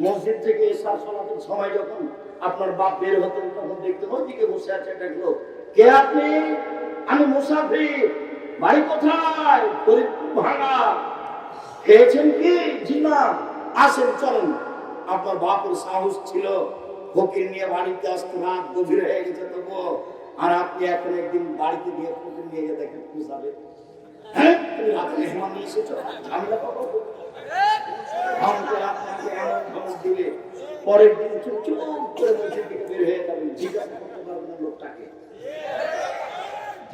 মসজিদ থেকে এসার সলাতের সময় যখন আপনার বাপ বের হতেন, তখন দেখতেন, ওইদিকে বসে আছে একটা লোক। কে আপনি? আমি মুসাফির। বাড়ি কোথায়? ফরিদপুর ভাঙা। খেয়েছেন কি? জি না। আসেন, চলেন। আপনার বাপের সাহস ছিল, ফকির নিয়ে বাড়িতে আসতে রাত গভীর হয়ে গেছে তবুও। আর আপনি এখন একদিন বাড়িতে গিয়ে ফকির নিয়ে গিয়ে দেখেন পুষাবে হ্যাঁ? আপনাকে পরের দিন থেকে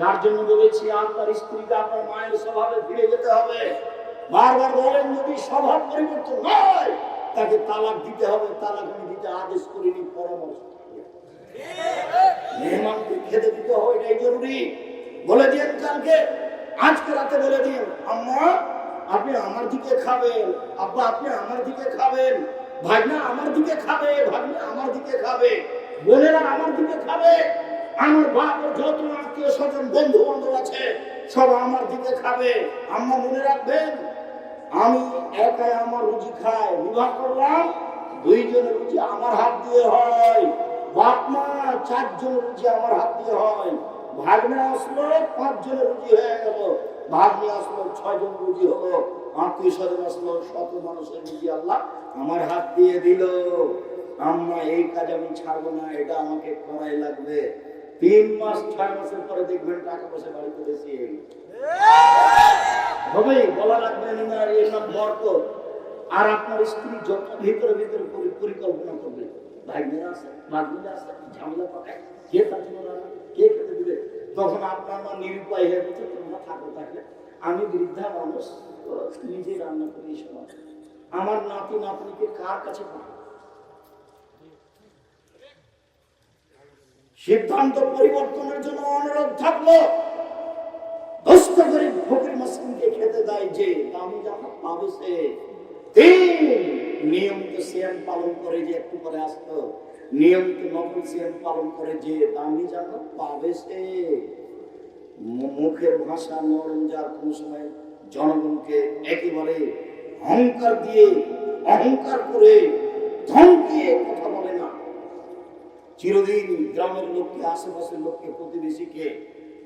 যার জন্য বলেছি আপনার স্ত্রীকে আপনার মায়ের স্বভাবে ফিরে যেতে হবে। বারবার বলেন যদি স্বভাব পরিবর্তন নয়। তাকে তালাক দিতে হবে, তালাক আমি দিতে আদেশ করিনি, পরামর্শ মেহমানকে খেতে দিতে হবে, এটাই জরুরি। বলে দিন কালকে আজকে রাতে বলে দিন, আম্মা, আপনি আমার দিকে খাবেন, আব্বা, আপনি আমার দিকে খাবেন, ভাগনা আমার দিকে খাবে, ভাগনা আমার দিকে খাবে, বোনেরা আমার দিকে খাবে, আমার বাপের যত আত্মীয় স্বজন বন্ধু বান্ধব আছে, সব আমার দিকে খাবে। আম্মা মনে রাখবেন, আমি একাই আমার রুচি খাই, বিবাহ করলাম দুইজনের রুচি আমার হাত দিয়ে হয়, বাপ মা চারজনের রুচি আমার হাত দিয়ে হয়। ভাগ্নে আসলো পাঁচজনের রুচি হয়ে গেল। ভাগ্নে আসলো, ছয়জন রুচি হলো। আত্মীয় স্বজন আসলো, শত মানুষের রুচি আল্লাহ আমার হাত দিয়ে দিল। আমরা এই কাজ আমি ছাড়বো না, এটা আমাকে করাই লাগবে। তিন মাস, ছয় মাসের পরে দেখবেন টাকা পয়সা বাড়িতে বেশি। হয়ে গেছে হবে বলা লাগবে না বরকত আর আপনার স্ত্রী যত ভিতরে ভিতরে পরিকল্পনা করবে। ভাই মেয়েরা আছে ভাগ্নিরা আছে ঝামেলা পাকায়। কে তার জন্য? কে খেতে দিবে? তখন আপনার মা নিরুপায় হয়ে গেছে তোমরা থাকো থাকলে আমি বৃদ্ধা মানুষ নিজে রান্না করি সময় আমার নাতি, নাতনিকে কার কাছে পাঠাবো? সিদ্ধান্ত পরিবর্তনের জন্য অনুরোধ থাকল, দস্ত করে ফকির খেতে দেয় যে, দামি জামা পাবে সে। নিয়মিত সিয়াম পালন করে যে একটু করে আসতো নিয়মিত নকল পালন করে যে দামি জামা পাবে সে। মুখের ভাষা নরম যার সময় জনগণকে একেবারে অহংকার দিয়ে, অহংকার করে ধমকিয়ে কথা বলে না। চিরদিন গ্রামের লোককে, আশেপাশের লোককে, প্রতিবেশীকে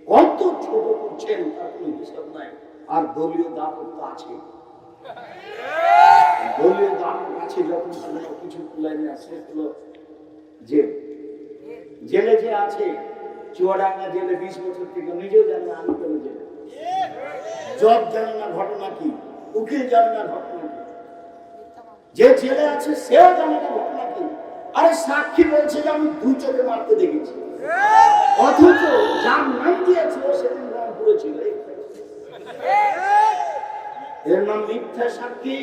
কত ছোট করছেন তার কোনো হিসাব নাই। আর দলীয় দাপট আছে। দলীয় দাপট আছে যখন কিছু লাইনে আসে হলো যে জেলে যে আছে, চুয়াডাঙ্গা জেলে বিশ বছর থেকে নিজেও জানে না আমি কেন জেলে। জব জানে না ঘটনা কি, উকিল জানে না ঘটনা কি। যে জেলে আছে, সেও জানে না ঘটনা কি। আরে সাক্ষী বলছে যে আমি দুই চোখে মারতে দেখেছি। অথচ যার নাম দিয়েছে সেদিন রংপুরে ছিল। এর নাম মিথ্যা সাক্ষী।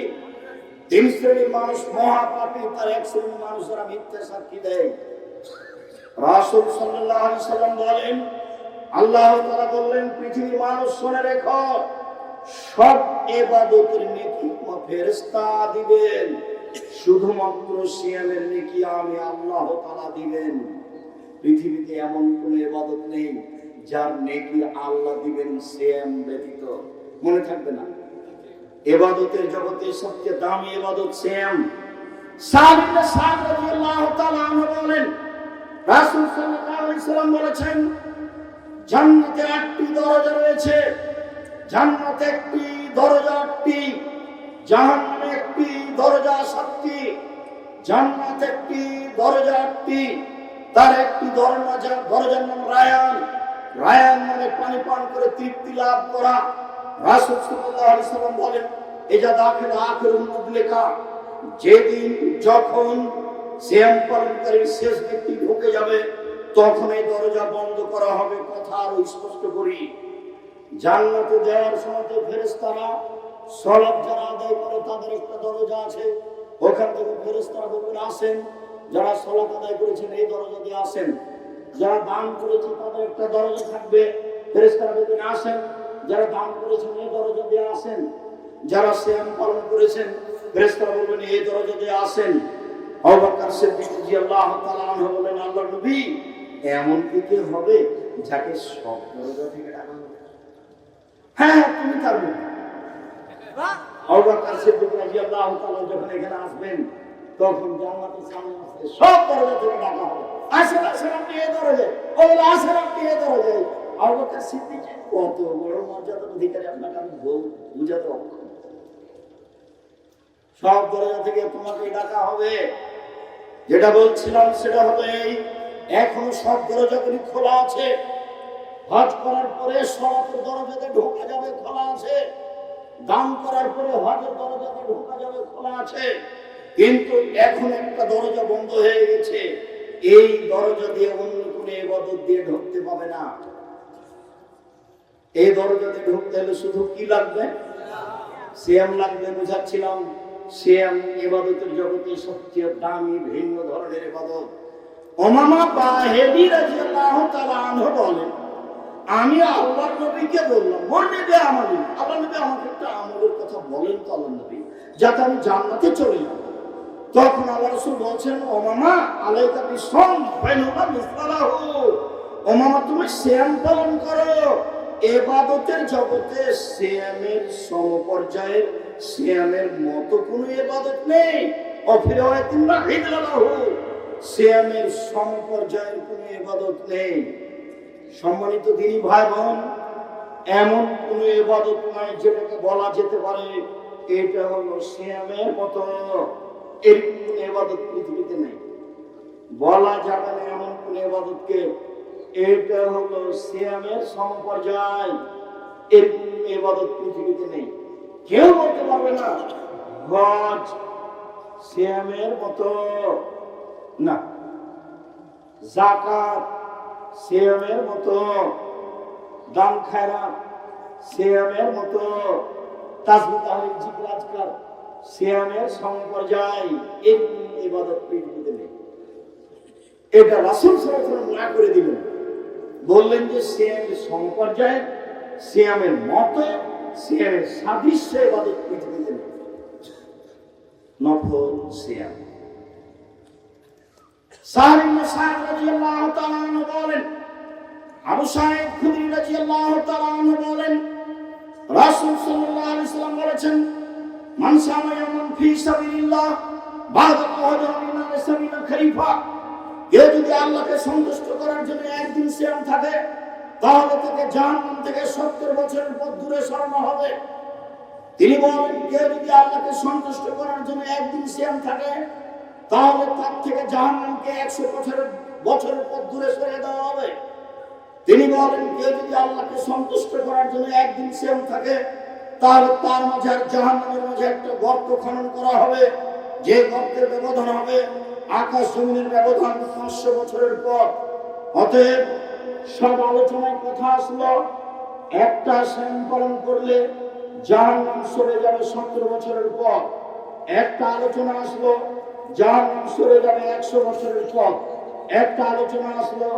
তিন শ্রেণির মানুষ মহাপাপী, তার এক শ্রেণির মানুষেরা মিথ্যা সাক্ষী দেয়। রাসূল আলাইহি সাল্লাম বলেন, আল্লাহ তাআলা বললেন, পৃথিবীর মানুষ শুনে রেখো, সব ইবাদতের নেকি মা ফেরেশতা দিবেন। শুধুমাত্র সিয়ামের নেকি আমি আল্লাহ তাআলা দিবেন। পৃথিবীতে এমন কোন এবাদত নেই যার নেকি আল্লাহ দিবেন সিয়াম ব্যতীত। মনে থাকবে না। এবাদতের জগতে সবচেয়ে দামি এবাদত তাআলা বলেন আটটি দরজা রয়েছে। আটটি একটি একটি আটটি, তার একটি দরজা দরজার নাম রায়ান। রায়ান মানে পানি পান করে তৃপ্তি লাভ করা। রাসূল সাল্লাম বলেন এটা দাখিল আখির লেখা যেদিন যখন সিয়াম পালনকারীর শেষ ব্যক্তি ঢুকে যাবে, তখন এই দরজা বন্ধ করা হবে কথা আরও স্পষ্ট করি। জান্নাতে যাওয়ার সময় ফেরেস্তারা সলাপ যারা আদায় করে, তাদের একটা দরজা আছে। ওখান থেকে ফেরেস্তারা বলবেন আসেন, যারা সলাপ আদায় করেছেন, এই দরজা দিয়ে আসেন। যারা দান করেছে, তাদের একটা দরজা থাকবে। ফেরেস্তারা বলবেন আসেন যারা দান করেছেন, এই দরজা দিয়ে আসেন। যারা শ্যাম পালন করেছেন ফেরেস্তারা বলবেন, এই দরজা দিয়ে আসেন। অবাকার সিদ্দিক রাদিয়াল্লাহু তাআলা আনহু বলেন নবী, এমন কি হবে যাকে সব দরজা থেকে ডাকা হ্যাঁ তুমি তার অবাকার সিদ্দিক রাদিয়াল্লাহু তাআলা যখন এখানে আসবেন, তখন জান্নাতের সামনে আসতে সব দরজা থেকে ডাকা হবে। আসেন আসেন আপনি এ দরজায়। ও বলে আসেন আপনি এ দরজায়। আবুবকর সিদ্দিক কত বড় মর্যাদার অধিকারী আপনাকে আমি বুঝাতে অক্ষম সব দরজা থেকে তোমাকে ডাকা হবে। যেটা বলছিলাম সেটা হলো এই, এখনও সব দরজাগুলি খোলা আছে। হজ করার পরে সরাতের দরজাতে ঢোকা যাবে, খোলা আছে। দান করার পরে হজের দরজাতে ঢোকা যাবে, খোলা আছে। কিন্তু এখন একটা দরজা বন্ধ হয়ে গেছে। এই দরজা দিয়ে অন্য কোনো এবাদত দিয়ে ঢুকতে পাবে না। এই দরজাতে ঢুকতে হলে শুধু কি লাগবে? সিয়াম লাগবে, বুঝাচ্ছিলাম। সিয়াম এবাদতের জগতে সবচেয়ে দামি, ভিন্ন ধরনের এবাদত। ওমামা বাহেদি রাদিয়াল্লাহু তাআলা আনহু বলেন, আমি আল্লাহর নবীকে বললাম মোর নবী আমালি আল্লাহ নবী আমাকে একটা আমলের কথা বলেন তো আল্লাহ নবী, যাতে আমি জান্নাতে চলে যাব তখন আল্লাহ রাসূল বলছেন ওমামা আলাইকা বিসম ফাইনুমা মিসলাহু ওমামা তুমি সিয়াম পালন করো। এবাদতের জগতে সিয়ামের সমপর্যায়ের সিয়ামের মতো কোনো এবাদত নেই। সিয়ামের সমপর্যায়ের কোনো এবাদত নেই। সম্মানিত দিনী ভাই বোন এমন কোনো এবাদত নয় যেটাকে বলা যেতে পারে, এটা হলো সিয়ামের মতো। এরকম এবাদত পৃথিবীতে নেই। বলা যাবে না এমন কোন এবাদতকে। এটা হলো সিয়ামের সমপর্যায়। এরকম এবাদত পৃথিবীতে নেই। কেউ বলতে পারবে না হজ সিয়ামের মতো। না, জাকাত সিয়ামের মতো। দান খায়রাত সিয়ামের মতো। তাজবি তাহলিল জিকির আজকার সিয়ামের সমপর্যায়। এরকম ইবাদত পৃথিবীতে নেই। এটা রাসূল সাল্লাল্লাহু আলাইহি না করে দিলেন। বললেন যে সিয়ামের সমপর্যায় সিয়ামের মতো সিয়ামের সাদৃশ্য ইবাদত পৃথিবীতে। নফল সিয়াম বলেন সাহেব বলেন বলেছেন বাদা খরিফা কেউ যদি আল্লাহকে সন্তুষ্ট করার জন্য একদিন সিয়াম থাকে, তাহলে তাকে জাহান্নাম থেকে সত্তর বছরের পর দূরে সরানো হবে। তিনি বলেন কেউ যদি আল্লাহকে সন্তুষ্ট করার জন্য একদিন সিয়াম থাকে, তাহলে তার থেকে জাহান্নামকে একশো বছরের বছরের পর দূরে সরিয়ে দেওয়া হবে। তিনি বলেন কেউ যদি আল্লাহকে সন্তুষ্ট করার জন্য একদিন সিয়াম থাকে, তাহলে তার মাঝে জাহান্নামের মাঝে একটা গর্ত খনন করা হবে, যে গর্তের ব্যবধান হবে আকাশ জমিনের ব্যবধান পাঁচশো বছরের পর। অতএব সব আলোচনায় কথা আসলো, একটা পালন করলে জাহান্নাম সরে যাবে সত্তর বছরের পর। একটা আলোচনা আসলো, জাহান্নাম সরে যাবে একশো বছরের পর। একটা আলোচনা আসলো,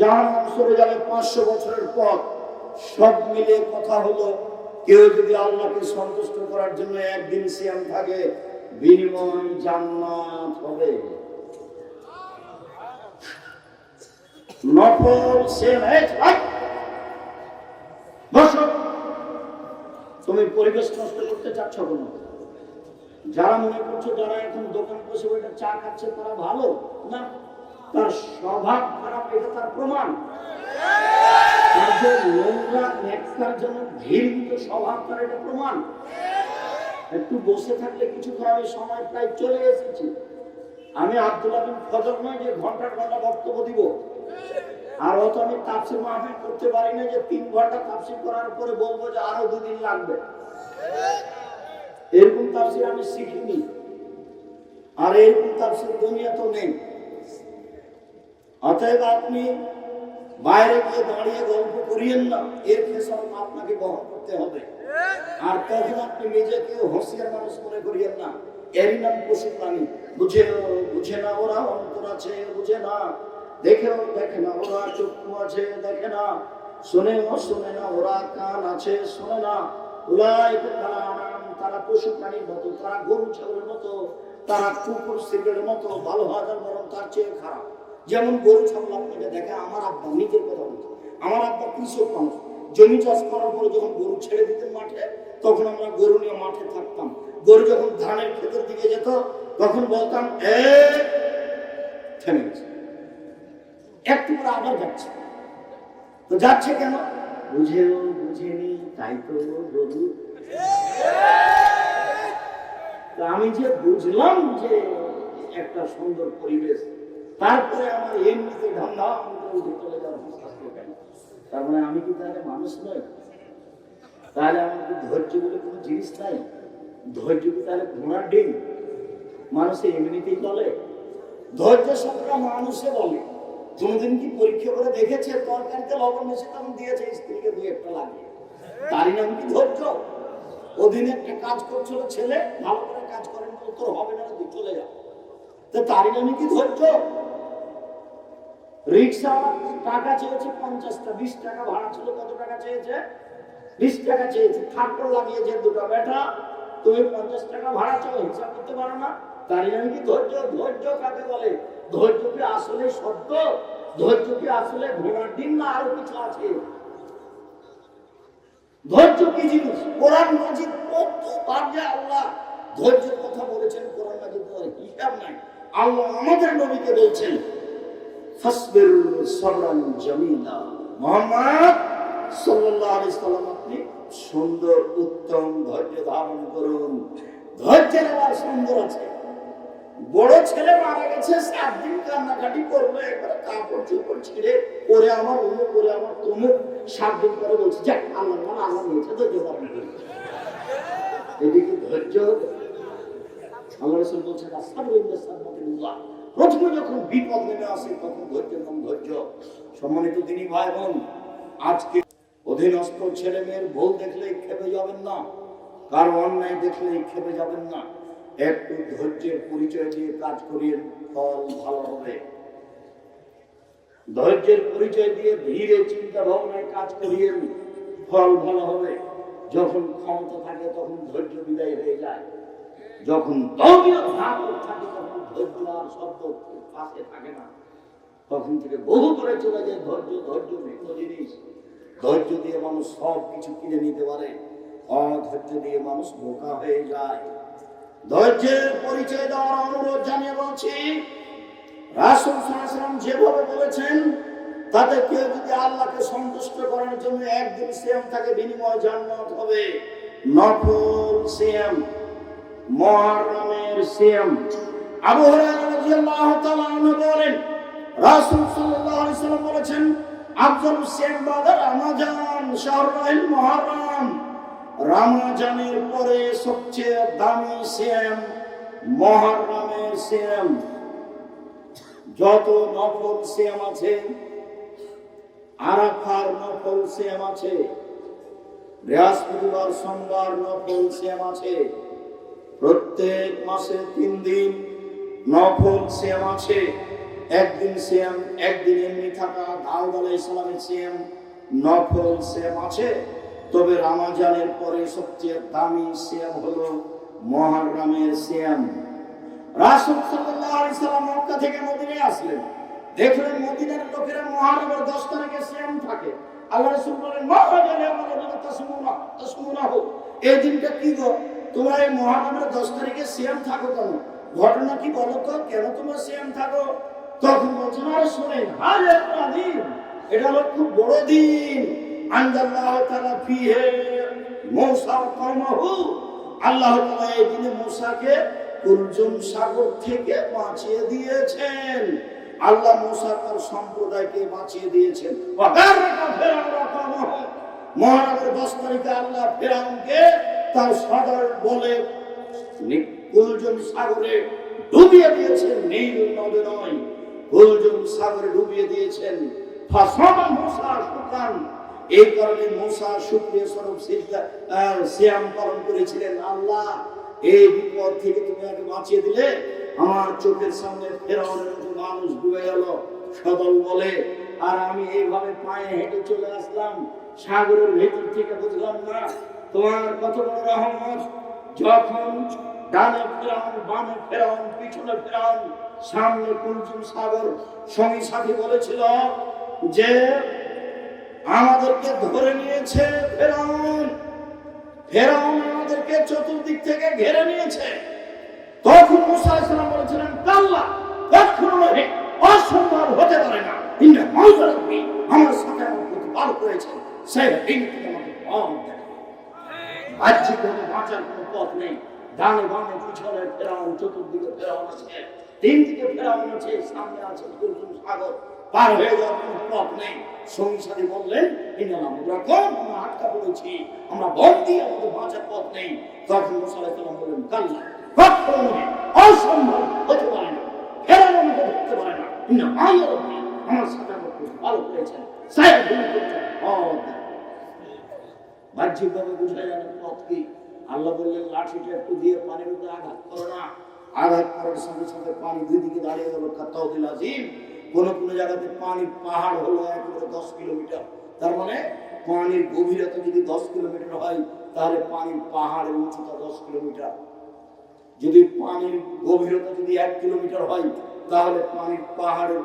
জাহান্নাম সরে যাবে পাঁচশো বছরের পর। সব মিলে কথা হলো, কেউ যদি আল্লাহকে সন্তুষ্ট করার জন্য একদিন সিয়াম থাকে, বিনিময় জান্নাত হবে। তুমি পরিবেশ নষ্ট করতে চাচ্ছ কেন? যারা মনে করছ যারা এখন দোকান বসে বসে চা খাচ্ছে, তারা ভালো? না। তার স্বভাব খারাপ, এটা তার প্রমাণ। নোংরা স্বভাব প্রমাণ। একটু বসে থাকলে কিছু আমি সময় প্রায় চলে এসেছি। আমি আব্দুল্লাহ ফজর নয়, যে ঘণ্টার ঘণ্টা বক্তব্য দিব। আর অত আমি তাপসির মাহফিল করতে পারি না যে তিন ঘণ্টা তাপসির করার পরে বলব যে আরও দুদিন লাগবে। এরকম তাফসির আমি শিখিনি। আর এরকম তাফসির দুনিয়া তো নেই। অতএব আপনি বাইরে গিয়ে দাঁড়িয়ে গল্প করিয়েন না, এর ফেসল আপনাকে বহন করতে হবে। আর তখন আপনি নিজেকে হোসিয়ার মানুষ মনে করিয়েন না। এরই নাম পশু প্রাণী। বুঝে বুঝে না ওরা অন্তর আছে, বুঝে না দেখেও দেখে না ওরা চক্ষু আছে দেখে না। শোনেও শোনে না, ওরা কান আছে, শোনে না। ওরাই তারা পশু প্রাণীর মতো, তারা গরু, ছাগলের মতো, তারা কুকুর সিগের মতো, ভালো হাজার বরং তার চেয়ে খারাপ। যেমন গরু, ছাগল আপনাকে দেখে, আমার আব্বা নিজের কথা বলছে আমার আব্বা কৃষক মানুষ। জমি চাষ করার পরে যখন গরু ছেড়ে দিতেন মাঠে, তখন আমরা গরু নিয়ে মাঠে থাকতাম। গরু যখন ধানের ক্ষেতের দিকে যেত, তখন বলতাম, এ, থেমে গেছে। একটু করে আবার যাচ্ছে। তো যাচ্ছে কেন? বুঝেও বুঝেনি, তাই তো তো আমি যে বুঝলাম যে একটা সুন্দর পরিবেশ, তারপরে আমার এমনিতে ধামধাম করে চলে যাওয়ার তার মানে আমি কি তাহলে মানুষ নই? তাহলে আমার কি ধৈর্য বলে কোনো জিনিস নাই? ধৈর্য কি তাহলে ঘোড়ার ডিম? মানুষে এমনিতেই চলে। ধৈর্য শব্দটা মানুষে বলে। কোনোদিন কি পরীক্ষা করে দেখেছে, তরকারিতে লবণ বেশি তখন দিয়েছে, স্ত্রীকে দুই একটা লাগে তারই নাম কি ধৈর্য? অধীনে একটা কাজ করছিল ছেলে, ভালো করে কাজ করেন তোর হবে না তুই চলে যা। তো তারই নামে কি ধৈর্য? রিক্সা টাকা চেয়েছে পঞ্চাশটা, বিশ টাকা ভাড়া ছিল, কত টাকা চেয়েছে? বিশ টাকা চেয়েছে, থাপ্পড় লাগিয়েছে দুটো। বেটা, তুমি পঞ্চাশ টাকা ভাড়া চাও, হিসাব করতে পারো না। কি? ধৈর্য ধৈর্য কাকে বলে? ধৈর্য কি আসলে সত্য ধৈর্য কি আসলে ঘোড়ার ডিম না আরও কিছু আছে? ধৈর্য কি জিনিস? কোরআন যে আল্লাহ ধৈর্যের কথা বলেছেন, কোরআন মাজিদ হিসাব নাই। আল্লাহ আমাদের নবীকে বলছেন, ফাসবির সাবরান জামিলা। মোহাম্মদ সাল্লাল্লাহু আলাইহি সাল্লাম, আপনি সুন্দর, উত্তম ধৈর্য ধারণ করুন। ধৈর্যের আবার সুন্দর আছে। বড় ছেলে মারা গেছে সাত দিন কান্নাকাটি করবে একবারে কাপড় চোপড় ছিঁড়ে করে আমার অমুক করে আমার তমুক সাত দিন পরে বলছে, যাক আল্লাহ মানে আল্লাহ নিয়েছে, ধৈর্য করুন এটি ধৈর্য? আল্লাহ রসুল বলছেন প্রথমে যখন বিপদ নেমে আসে, তখন ধৈর্যের নাম ধৈর্য। সম্মানিত তিনি ভাই বোন আজকে অধীনস্থ ছেলে মেয়ের ভুল দেখলেই খেপে যাবেন না, কার অন্যায় দেখলেই খেপে যাবেন না। একটু ধৈর্যের পরিচয় দিয়ে কাজ করিয়ে ফল ভালো হবে। ধৈর্যের পরিচয় দিয়ে ধীরে চিন্তা ভাবনায় কাজ করিয়ে ফল ভালো হবে। যখন ক্ষমতা থাকে তখন ধৈর্য বিদায় হয়ে যায়। যখন থাকে তখন ধৈর্য আর শব্দ পাশে থাকে না। তখন থেকে বহু করে চলে যায় ধৈর্য ধৈর্য ভিন্ন জিনিস। ধৈর্য দিয়ে মানুষ সব কিছু কিনে নিতে পারে। অধৈর্য দিয়ে মানুষ বোকা হয়ে যায়। ধৈর্যের পরিচয় দেওয়ার অনুরোধ জানিয়ে বলছি, রাসুল সাল্লাম যেভাবে বলেছেন, তাতে কেউ যদি আল্লাহকে সন্তুষ্ট করার জন্য একদিন সিয়াম থাকে বিনিময় জান্নাত হবে। নফল সিয়াম, মহরমের সিয়াম। আবু হুরায়রা রাদিয়াল্লাহু তাআলা আনহু বলেন, রাসূল সাল্লাল্লাহু আলাইহি সাল্লাম বলেছেন আফজালু সিয়াম বাদা রমাজান শাহরুল মুহররম রমজানের পরে সবচেয়ে দামি সিয়াম মহারামের সিয়াম যত নফল সিয়াম আছে, আরাফার নফল সিয়াম আছে, বৃহস্পতিবার সোমবার নফল সিয়াম আছে, প্রত্যেক মাসে তিন দিন নফল সিয়াম আছে। একদিন সিয়াম একদিন এমনি থাকা দাউদ আলাইহিস সালামের সিয়াম নফল সিয়াম আছে। তবে রামাজানের পরে সবচেয়ে দামি সিয়াম হলো মহররমের সিয়াম। রাসূল সাল্লাম মক্কা থেকে মদিনায় আসলেন। দেখলেন মদিনার লোকেরা মহররমের 10 তারিখে সিয়াম থাকে। আল্লাহ রাসূল বলেন মহাজানে আমাদের তাসমুনা তাসমুনা হোক এই দিনটা কি গো? তোমরা এই মহানগরের দশ তারিখে সিয়াম থাকো কেন? ঘটনা কি বলো তো? কেন তোমরা সিয়াম থাকো? তখন বলছেন, আরে শোনেন দিন এটা হলো খুব বড় দিন। আল্লাহ কুলজুম সাগর থেকে বাঁচিয়ে দিয়েছেন। আল্লাহ তার সম্প্রদায়কে বাঁচিয়ে দিয়েছেন। আল্লাহ তার সদর বলে কুলজন সাগরে ডুবিয়ে দিয়েছেন। নীল নদে নয়। কুলজন সাগরে ডুবিয়ে দিয়েছেন। এই কারণে মুসা শুক্রিয়া স্বরূপ সিয়াম পালন করেছিলেন। আল্লাহ, এই বিপদ থেকে তুমি আমাকে বাঁচিয়ে দিলে। আমার চোখের সামনে ফেরাউনের মানুষ ডুবে গেল। সদল বলে, আর আমি এইভাবে পায়ে হেঁটে চলে আসলাম। সাগরের ভেতর থেকে বুঝলাম না। তোমার কত বড় রহমত। যখন ডানে ফেরাউন, বামে ফেরাউন, পিছনে ফেরাউন, সামনে কুলচুম সাগর, সঙ্গী সাথী বলেছিল যে আমাদেরকে ধরে নিয়েছে ফেরাউন। ফেরাউন আমাদেরকে চতুর্দিক থেকে ঘেরে নিয়েছে। তখন মুসা আলাইহিসসালাম বলেছিলেন কাল্লা কখনো অসম্ভব হতে পারে না। আমার সাথে থেকে আমাকে পথ দেখান বাঁচার কোনো পথ নেই। ডানে বামে পিছনে ফেরাউন, চতুর্দিকে ফেরাউন আছে। তিন দিকে ফেরাউন আছে, সামনে আছে সাগর। পার হয়ে যাওয়ার কোনো পথ নেই। সাথী বললেন ইন্না আমরা কম আমরা আটকা পড়েছি। আমরা বন্দি আমাদের বাঁচার পথ নেই। তখন মুসা আলাইহিস সালাম বললেন কাল্লা অসম্ভব, হতে পারে না। ফেরাউন আমাকে ধরতে পারে না। আমার সাথে আমার খুব ভালো সাহেব করছেন। বাহ্যিকভাবে পথ কি? আল্লাহ বললেন, লাঠিটা একটু দিয়ে পানির উপরে আঘাত করো না। আঘাত করার সঙ্গে সঙ্গে পানি দুই দিকে দাঁড়িয়ে গেল। আজিম কোন কোন জায়গাতে পানির পাহাড় হলো একেবারে দশ কিলোমিটার। তার মানে পানির গভীরতা যদি দশ কিলোমিটার হয়, তাহলে পানির পাহাড়ের উচ্চতা দশ কিলোমিটার। যদি পানির গভীরতা যদি এক কিলোমিটার হয়, তাহলে পানির পাহাড়ের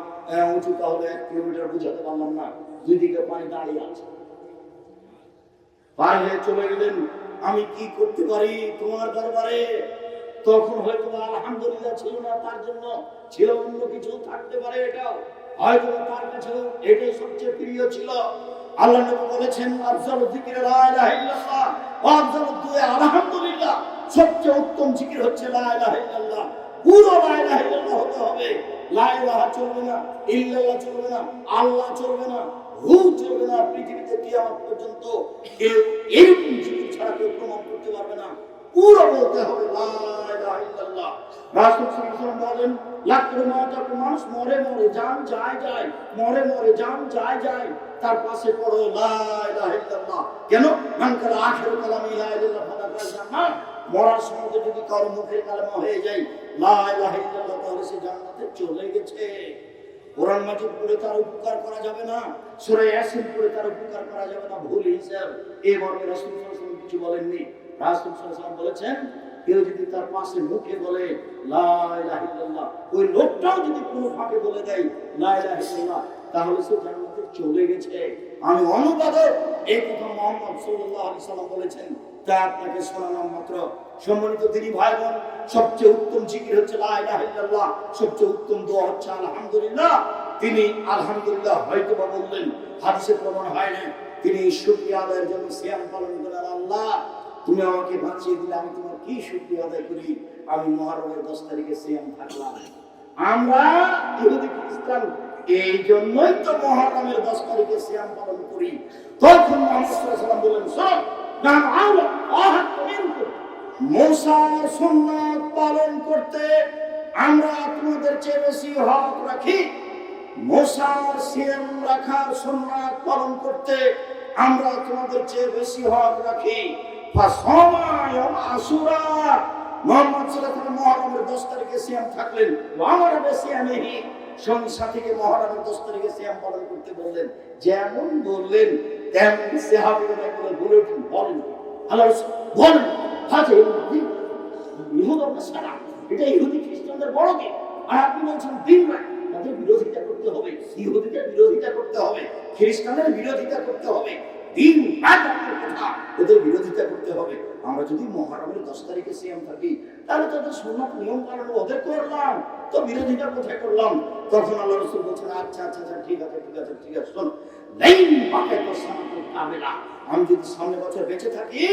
উঁচুতা হলো এক কিলোমিটার, বুঝাতে পারলাম না। দুই দিকে পানি দাঁড়িয়ে আছে। পার হয়ে চলে গেলেন, আমি কি করতে পারি তোমার দরবারে? তখন হয়তো আলহামদুলিল্লাহ ছিল না তার জন্য, ছিল অন্য কিছু থাকতে পারে এটাও। হয়তো তার কাছে এটাই সবচেয়ে প্রিয় ছিল। আল্লাহ নবী বলেছেন, আফজাল যিকির লা ইলাহা ইল্লাল্লাহ। ওয়া আফজাল দুআ আলহামদুলিল্লাহ সবচেয়ে উত্তম জিকির হচ্ছে লা ইলাহা ইল্লাল্লাহ। পুরো লা ইলাহা ইল্লাল্লাহ হতে হবে। লা ইলাহা চলবে না, ইল্লাল্লাহ চলবে না, আল্লাহ চলবে না, হু চলবে না। পৃথিবীতে কিয়ামত পর্যন্ত কেউ এরকম জিকির ছাড়া কেউ প্রমাণ করতে পারবে না। পুরো বলতে হবে লা রাসূল সাল্লাল্লাহু বলেন, লাখ করে মানুষ মরে মরে যান, যায় যায়, মরে মরে যান, যায় যায়, তার পাশে পড়ো কেন? মান কালা আখির মরার সময় যদি কারও মুখে কালেমা হয়ে যায়, লা ইলাহা তাহলে সে জান্নাতে চলে গেছে। কোরআন মাজিদ পড়ে তার উপকার করা যাবে না, সূরা ইয়াসিন পড়ে তার উপকার করা যাবে না, ভুল হিসাব। এই মর্মে সাল্লাল্লাহু আলাইহি কিছু বলেননি। রাসূল সাল্লাল্লাহু আলাইহি বলেছেন কেউ যদি তার পাশে মুখে বলে, লা ওই লোকটাও যদি কোনো ফাঁকে বলে দেয়, লা তাহলে সে জান্নাতে চলে গেছে। আমি অনুবাদক, এই কথা মোহাম্মদ সাল্লাল্লাহু আলাইহি সাল্লাম বলেছেন। তা আপনাকে শোনালাম মাত্র। সম্মানিত তিনি ভাই বোন সবচেয়ে উত্তম জিকির হচ্ছে লা ইলাহা ইল্লাল্লাহ। সবচেয়ে উত্তম দোয়া হচ্ছে আলহামদুলিল্লাহ। তিনি আলহামদুলিল্লাহ হয়তো বা বললেন হাদিসে প্রমাণ হয় না তিনি শুকরিয়া আদায়ের জন্য সিয়াম পালন করেন আল্লাহ। তুমি আমাকে বাঁচিয়ে দিলে, আমি তোমার কি শুকরিয়া আদায় করি? আমি মহরমের দশ তারিখে সিয়াম থাকলাম। আমরা ইহুদি খ্রিস্টান, এই জন্যই তো মহরমের দশ তারিখে সিয়াম পালন করি। তখন ওয়াসাল্লাম বললেন নাম আল্লাহ আহাদ মিনকুম পালন করতে আমরা তোমাদের চেয়ে বেশি হক রাখি। মুসার সিয়াম রাখার সুন্নাত পালন করতে আমরা তোমাদের চেয়ে বেশি হক রাখি। মোহাম্মদ সাল্লাল্লাহু মহরমের 10 তারিখে সিয়াম থাকলেন? আমার বেশি সঙ্গী সাথীকে মহরমের 10 তারিখে সিয়াম পালন করতে বললেন। যেমন বললেন এটা ইহুদি খ্রিস্টানদের বড় দিন। আর বিরোধিতা করতে হবে। বিরোধিতা করতে হবে, খ্রিস্টানদের বিরোধিতা করতে হবে। ওদের বিরোধিতা করতে হবে। আমরা যদি মহারমের দশ তারিখে সিএম থাকি, তাহলে তাদের সোনার নিয়ম কারণ ওদের করলাম। তো বিরোধিতা কোথায় করলাম? তখন আল্লাহ রসুল বলছেন আচ্ছা আচ্ছা আচ্ছা ঠিক আছে ঠিক আছে ঠিক আছে, শোন। আমি যদি সামনে বছর বেঁচে থাকি,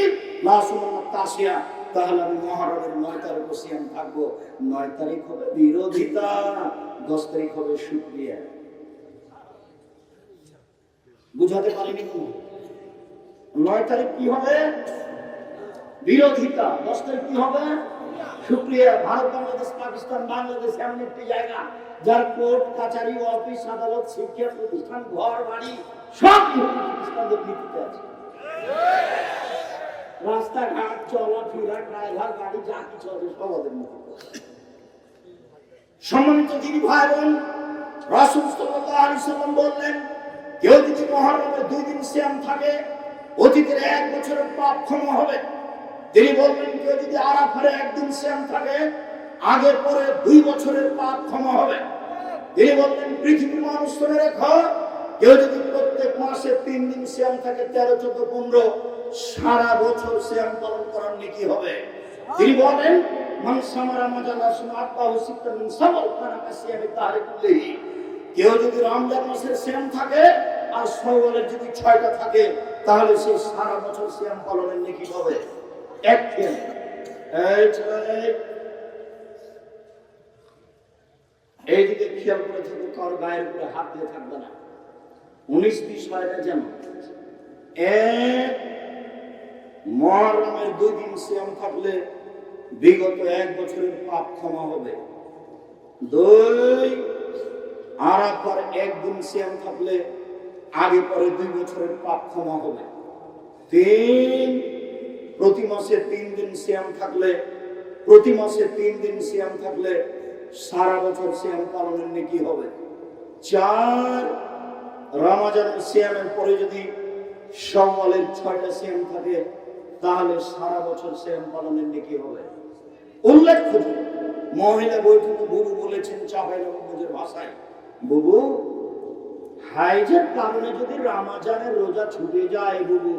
না সুমান্না তাসিয়া, তাহলে আমি মহারমের নয় তারিখ সিএম থাকব। নয় তারিখ হবে বিরোধিতা, দশ তারিখ হবে শুক্রিয়া। বুঝাতে পারিনি কোনো? নয় তারিখ কি হবে? বিরোধিতা, দশ তারিখ কি হবে? শুক্রিয়া ভারত, বাংলাদেশ, পাকিস্তান, বাংলাদেশ, এমন একটি জায়গা যার কোর্ট কাছারি অফিস, আদালত, শিক্ষা প্রতিষ্ঠান, ঘর, বাড়ি, সব খ্রিস্টানদের নীতিতে আছে। রাস্তাঘাট, চলাফেরা, ড্রাইভার, গাড়ি, যা কিছু আছে, সব ওদের নীতিতে সম্মানিত দিদি ভাই বোন রাসুল সাল্লাল্লাহু আলাইহি সাল্লাম বললেন, কেউ যদি মহরমের দুই দিন শ্যাম থাকে অতীতের এক বছরের পাপ ক্ষমা হবে। তিনি বলবেন, কেউ যদি আরাফারে একদিন শ্যাম থাকে আগে পরে দুই বছরের পাপ ক্ষমা হবে। তিনি বললেন পৃথিবীর মানুষ শুনে রেখো, কেউ যদি প্রত্যেক মাসে তিন দিন শ্যাম থাকে, তেরো, চোদ্দ, পনেরো, সারা বছর শ্যাম পালন করার নীতি হবে। তিনি বলেন কেউ যদি রমজান মাসের শ্যাম থাকে আর সওয়ালের যদি ছয়টা থাকে, তাহলে সে সারা বছর শ্যাম পালনের নেকি হবে? এক খেয়াল এইদিকে খেয়াল করে থাকবে কারও গায়ের উপরে হাত দিয়ে থাকবে না। উনিশ বিশ হয় যেন এক মহরমের দুই দিন শ্যাম থাকলে বিগত এক বছরের পাপ ক্ষমা হবে। দুই, আরাফার একদিন শ্যাম থাকলে আগে পরে দুই বছরের পাপ ক্ষমা হবে। তিন, প্রতি মাসে তিন দিন শ্যাম থাকলে, প্রতি মাসে তিন দিন শ্যাম থাকলে সারা বছর শ্যাম পালনের নেকি হবে। চার রামাজান শ্যামের পরে যদি সওয়ালের ছয়টা শ্যাম থাকে, তাহলে সারা বছর শ্যাম পালনের নেকি হবে। উল্লেখ্য মহিলা বৈঠকে বুবু বলেছেন চাপাই নবাবের ভাষায়, বুবু হাইজের কারণে যদি রামাজানের রোজা ছুটে যায় বুবু,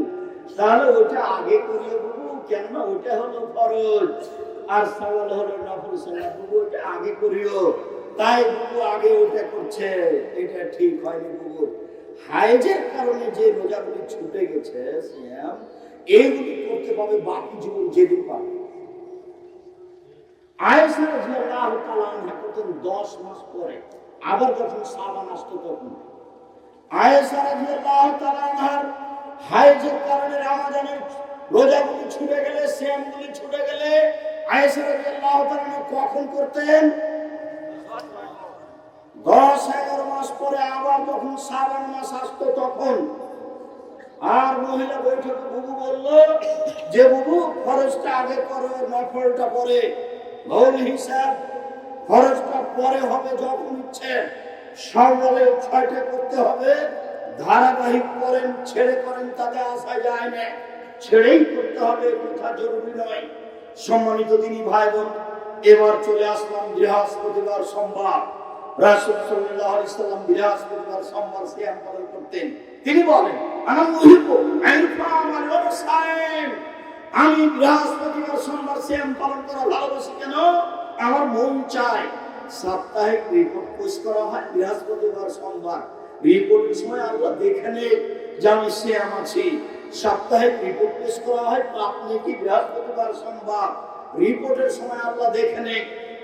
তাহলে ওইটা আগে করিয়ে বুবু, কেননা ওইটা হলো ফরজ। আর সওয়াল হলো নফল সালাত বুবু ওইটা আগে করিও। তাই বুবু আগে ওইটা করছে, এটা ঠিক হয়নি বুবু। হাইজের কারণে যে রোজাগুলি ছুটে গেছে সিয়াম এইগুলি করতে পাবে বাকি জীবন যেদিন পাবে আয়েশা রাদিয়াল্লাহু তাআলা করতেন 10 মাস পরে, আবার যখন সাবান আসতো তখন। আয়েশা রাদিয়াল্লাহু তাআলা আনহার হাইজের কারণে রমাজানের রোজাগুলি ছুটে গেলে শ্যামগুলি ছুটে গেলে আয়েশা রাদিয়াল্লাহু তাআলা কখন করতেন? দশ, এগারো মাস পরে আবার যখন শ্রাবণ মাস আসতো তখন আর মহিলা বৈঠকে বুবু বলল, যে বুবু খরচটা আগে করো, নফলটা পরে। ভৌল হিসাব খরচটা পরে হবে যখন ইচ্ছে। করতে হবে। ধারাবাহিক করেন, ছেড়ে করেন, তাতে আসা যায় না। ছেড়েই করতে হবে, কথা জরুরি নয়। সম্মানিত দিনী ভাই বোন এবার চলে আসলাম বৃহস্পতিবার সোমবার। পালন করতেন। তিনি বলেন আমি বৃহস্পতিবার সোমবার পালন করা ভালোবাসি কেন? আমার মন চায় সাপ্তাহিক রিপোর্ট পোস্ট করা হয়, বৃহস্পতিবার সোমবার। রিপোর্টের সময় আল্লাহ দেখে নেই যে আমি সিয়াম আছি সাপ্তাহিক রিপোর্ট পেশ করা হয় আপনি কি বৃহস্পতিবার সোমবার? রিপোর্টের সময় আল্লাহ দেখে নেই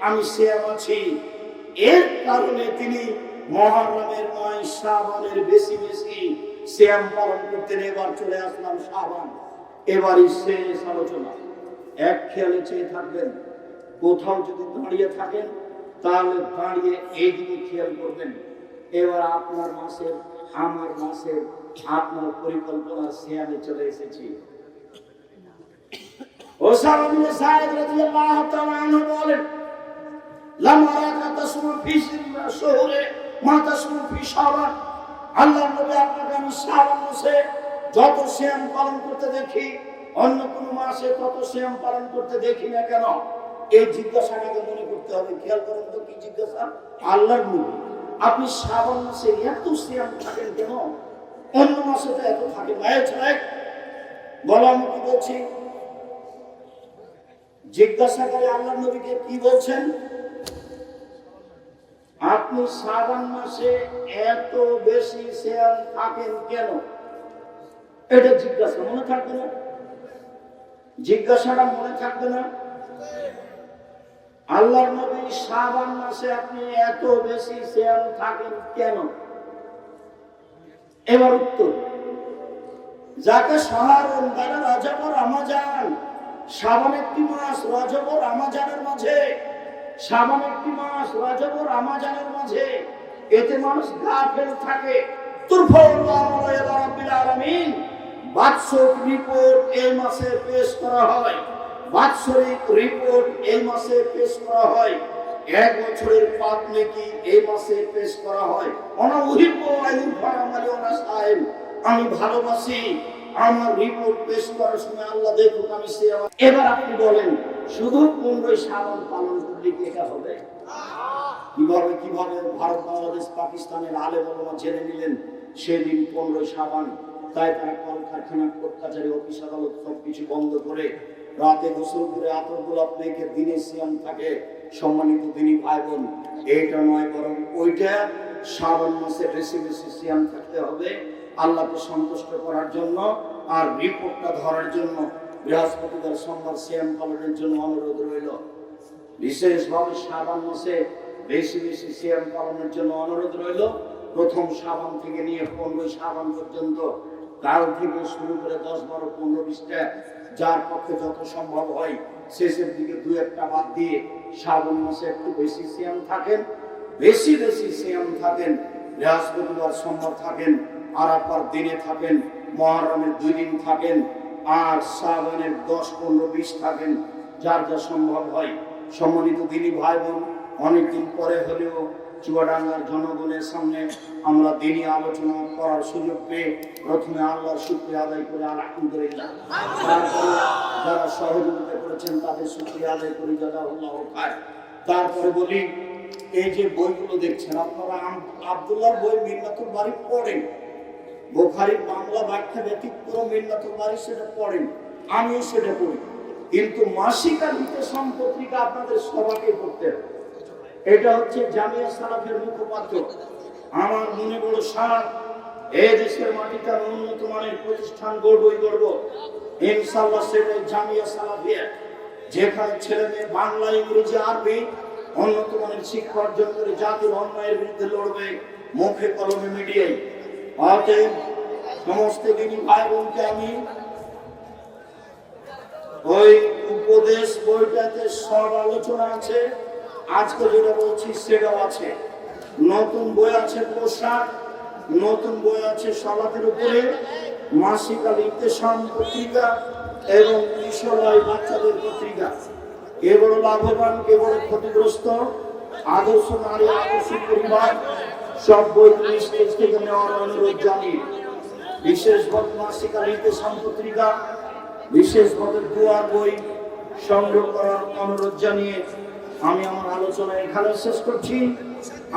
আমি সিয়াম আছি এর কারণে তিনি মহারামের নয় শ্রাবণের বেশি বেশি শ্যাম পালন করতেন এবার চলে আসলাম শ্রাবণ এবারই শেষ আলোচনা। এক খেয়ালে চেয়ে থাকবেন, কোথাও যদি দাঁড়িয়ে থাকেন তাহলে দাঁড়িয়ে এই দিকে খেয়াল করবেন। এবার আপনার মাসের, আমার মাসের আপনার পরিকল্পনা শ্যামে চলে এসেছি। মা আল্লাহ যত পালন করতে দেখি, অন্য কোন মাসে তত পালন করতে দেখি না কেন? এই জিজ্ঞাসাটাকে মনে করতে হবে। খেয়াল করেন তো কি জিজ্ঞাসা? আল্লাহর নবী আপনি শ্রাবণ মাসে এত শ্যাম থাকেন কেন? অন্য মাসে তো এত থাকে বলো আমি কি বলছি? জিজ্ঞাসা করে আল্লাহ নবীকে কি বলছেন? আপনি শ্রাবণ মাসে এত বেশি শ্যাম থাকেন কেন? এটা জিজ্ঞাসা মনে থাকবে না। জিজ্ঞাসাটা মনে থাকবে না। আল্লাহর নবী শ্রাবণ মাসে আপনি এত বেশি শ্যাম থাকেন কেন? এবার উত্তর। যাকে সাহারণ তারা রাজাবর আমাজান শ্রাবণ একটি মাস রাজবর আমাজানের মাঝে শ্রাবণ একটি মাস রাজবর আমাজানের মাঝে, এতে মানুষ গা ফেল থাকে বাৎসরিক রিপোর্ট এই মাসে পেশ করা হয়। বাৎসরিক রিপোর্ট এই মাসে পেশ করা হয়। এক বছরের পাপ নাকি এই মাসে পেশ করা হয়। আমি ভালোবাসি। আমার রিপোর্ট পেশ করার সময় আল্লাহ দেখুক, আমি সে এবার আপনি বলেন, শুধু পনেরোই সাবান পালন করলে এটা হবে? কীভাবে কীভাবে ভারত, বাংলাদেশ, পাকিস্তানের আলে বলমা জেনে নিলেন সেদিন পনেরোই সাবান? তাই তারা কল কারখানা কোর্ট কাছারি অফিস, আদালত সব কিছু বন্ধ করে রাতে গোসল করে আতর গোলাপ মেঘে দিনে সিয়াম থাকে, সম্মানিত দিনই ভাই বোন এইটা নয়, বরং ওইটা শ্রাবণ মাসে বেশি বেশি সিয়াম থাকতে হবে, আল্লাহকে সন্তুষ্ট করার জন্য আর রিপোর্টটা ধরার জন্য বৃহস্পতিবার সোমবার সিয়াম পালনের জন্য অনুরোধ রইল। বিশেষভাবে শ্রাবণ মাসে বেশি বেশি সিয়াম পালনের জন্য অনুরোধ রইল। প্রথম শ্রাবণ থেকে নিয়ে পনেরোই শ্রাবণ পর্যন্ত কাল থেকে শুরু করে দশ, বারো, পনেরো, বিশটা যার পক্ষে যত সম্ভব হয়, শেষের দিকে দু একটা বাদ দিয়ে শ্রাবণ মাসে একটু বেশি সিয়াম থাকেন, বেশি বেশি সিয়াম থাকেন, বৃহস্পতিবার সোমবার থাকেন আরাপার দিনে থাকেন, মহরমের দুই দিন থাকেন, আর শ্রাবণের দশ, পনেরো, বিশ থাকেন, যার যা সম্ভব হয়। সম্মানিত দিনী ভাই বোন অনেকদিন পরে হলেও চুয়াডাঙ্গার জনগণের সামনে আমরা দিনই আলোচনা করার সুযোগ পেয়ে প্রথমে আল্লাহর শুক্রিয়া আদায় করে, আলহামদুলিল্লাহ। যারা সহযোগিতা করেছেন, তাদের শুক্রিয়া আদায় করে যারা আল্লাহ খায় তারপরে বলি, এই যে বইগুলো দেখছেন, আপনারা আব্দুল্লাহর বই মিন্নাতুল বাড়ি পড়েন। বোখারির বাংলা ব্যাখ্যা ব্যতিক্রম মিন্নাতুল বাড়ি সেটা পড়েন। আমিও সেটা পড়ি। কিন্তু মাসিক আর পত্রিকা আপনাদের সবাইকে পড়তে হবে। এটা হচ্ছে জামিয়া সালাফের মুখপাত্র। আমার মনে বড় সার, এই দেশের মাটিতে আমি উন্নত মানের প্রতিষ্ঠান গড়বই গড়ব ইনশাল্লাহ সেটাই জামিয়া সালাফিয়া যেখানে ছেলে মেয়ে বাংলা, ইংরেজি, আরবি উন্নত মানের শিক্ষা অর্জন করে জাতির অন্যায়ের বিরুদ্ধে লড়বে মুখে কলমে মিডিয়ায়। অতএব সমস্ত দিনই ভাই বোনকে আমি ওই উপদেশ বইটাতে সব আলোচনা আছে। আজকে যেটা বলছি, সেটাও আছে। নতুন বই আছে পোশাক, নতুন বই আছে সলাতের উপরে, মাসিক আল ইতেশাম পত্রিকা এবং কিশোরাই বাচ্চাদের পত্রিকা। কে বড় লাভবান, কে বড় ক্ষতিগ্রস্ত, আদর্শ নারী, আদর্শ পরিবার, সব বই স্টেজ থেকে নেওয়ার অনুরোধ জানিয়ে, বিশেষ মাসিক আল ইতেশাম পত্রিকা, বিশেষ ভাবে দুয়ার বই সংগ্রহ করার অনুরোধ জানিয়ে আমি আমার আলোচনা এখানে শেষ করছি।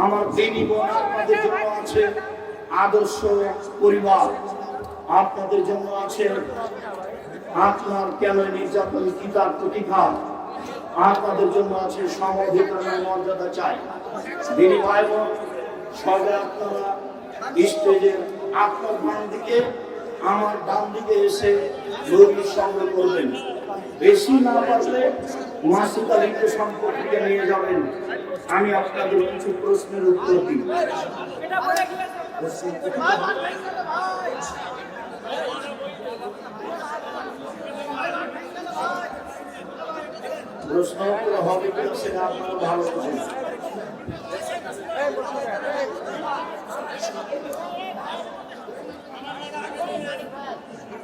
আমার দিনী বোন আপনাদের জন্য আছে আদর্শ পরিবার। আপনাদের জন্য আছে আপনার কেন নির্যাতন কিতাব প্রতিভা আপনাদের জন্য আছে সমধিকরণের মর্যাদা চাই। দিনী ভাই বোন, সবে আপনারা স্টেজের আপনার বাম দিকে, আমার ডান দিকে এসে রোগীর সঙ্গে করবেন বেশি না পারলে মাসিক আলিকে সম্পর্কে নিয়ে যাবেন। আমি আপনাদের কিছু প্রশ্নের উত্তর দিই। প্রশ্ন হবে কিনা সেটা আপনারা ভালো বুঝেন।